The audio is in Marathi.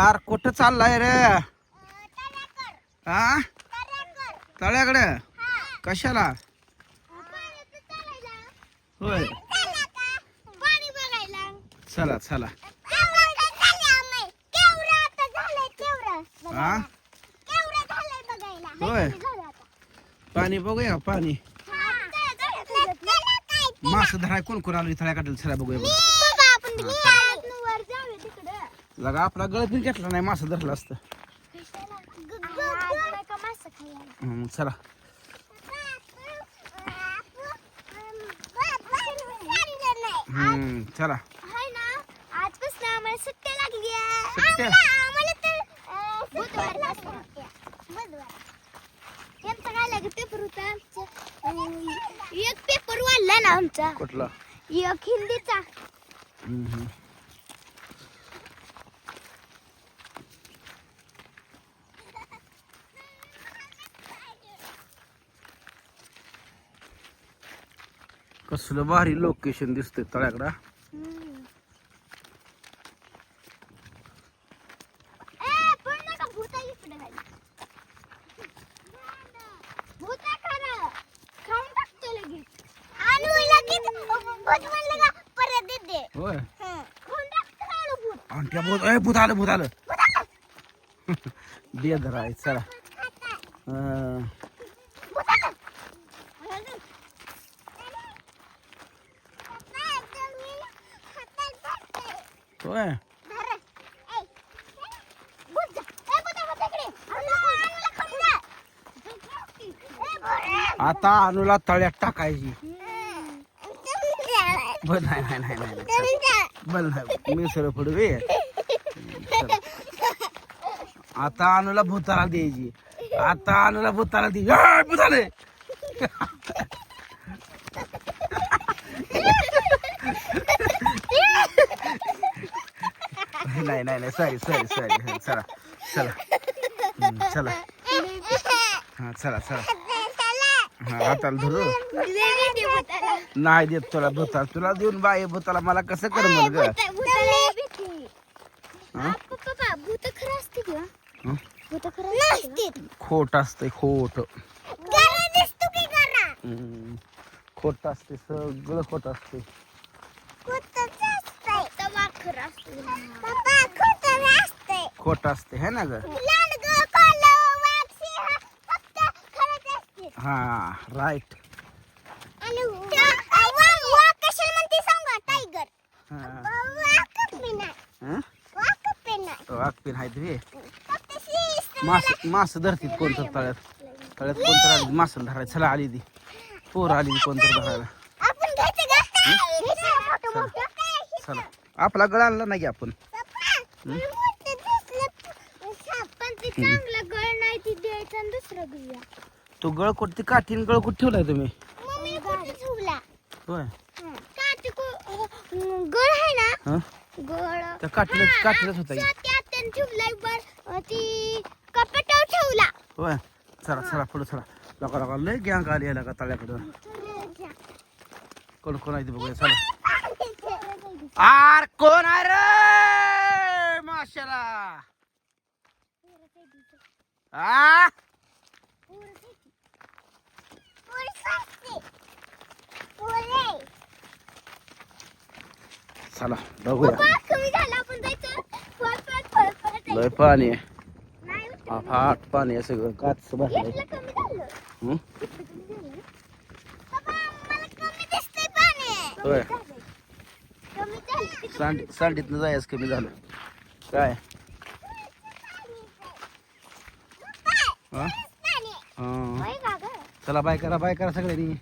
यार कुठं चाललाय रे? हा तळ्याकडे? कशाला? होय. चला चला. हा होय. पाणी बघूया पाणी. मास धराय कोण कोण आलो तळ्याकडे? चला बघूया बघ. लगा आपला गळ पण घेतला नाही मास धरला असतं हम्म, चला हम्म, चला आजपासून आम्हाला सुट्ट्या लागल्या सुट्ट्या? आम्हाला- आम्हाला तर अं, बुधवारपासून सुट्ट्या. बुधवार. यांचा काय लागेल पेपर होता आमचा अं, एक पेपर वाढला ना आमचा कुठला एक हिंदीचा हम्म, हम्म. कसलं भारी लोकेशन दिसतंय तळ्याकडं ए, पण नका भूत आहे इकडे खाली. भूत आहे खरं. खाऊन टाकतो लगेच. आणू लगेच. भूत म्हणलं का परत देते. होय. आणू त्या भूत ए, भूत आलं भूत आलं. दे धराय चला अं, भूत आलं. अजून. होय धरा. ए, भूत जा. ए, भूत आहे, भूत आहे इकडे. आणू, आणूला खाऊन जा. ए, भूत. आता अनुला तळ्यात टाकायची. हं. बल नाही नाही नाही नाही, नाही. बल नाही मी सर पडू आता अनुला भूताला द्यायची. आता अनुला भूताला दे ए, भूत आले नाही नाही नाही. सॉरी सॉरी सॉरी चला चला. चला. हा चला चला. हा हाताला धरू? नाही देत तुला भूताला. तुला देऊन बाई भूताला. मला कसं कर मग ग? भूत खरं असते किंवा? भूत खरं नसते. खोट असते खोट. खोट असते सगळं खोट असते. खोटं असते है ना ग? हा राईट आहेत रे मास मास धरतीत कोणतं तळ्यात? तळ्यात कोणतं आली मास धरायला चला आली ती. पोर आली ती कोणतं धरायला आपण घ्यायचं का घ्यायचं मोठं चला. मोठं चला आपला गळ आणला नाही आपण? ते गळ कुठं ती काठीन गळ कुठं ठेवलाय तुम्ही? होय. गळ आहे ना? गळ. त्या काठीलाच काठीलाच होता कपाटावर ठेवला. होय. चला चला पुढे चला. लोका लोका लय गँग आली आहे का तळ्याकडं. कोण कोण आहे ते बघूया चला. आर कोण आहे रे? माशाला. आ? चला बघूया. लय पाणी आहे. फाट पाणी आहे सगळं. काच. होय. सांड सांडीतनं जायचं कमी झालं. काय? हा? चला बाय करा बाय करा सगळ्यांनी.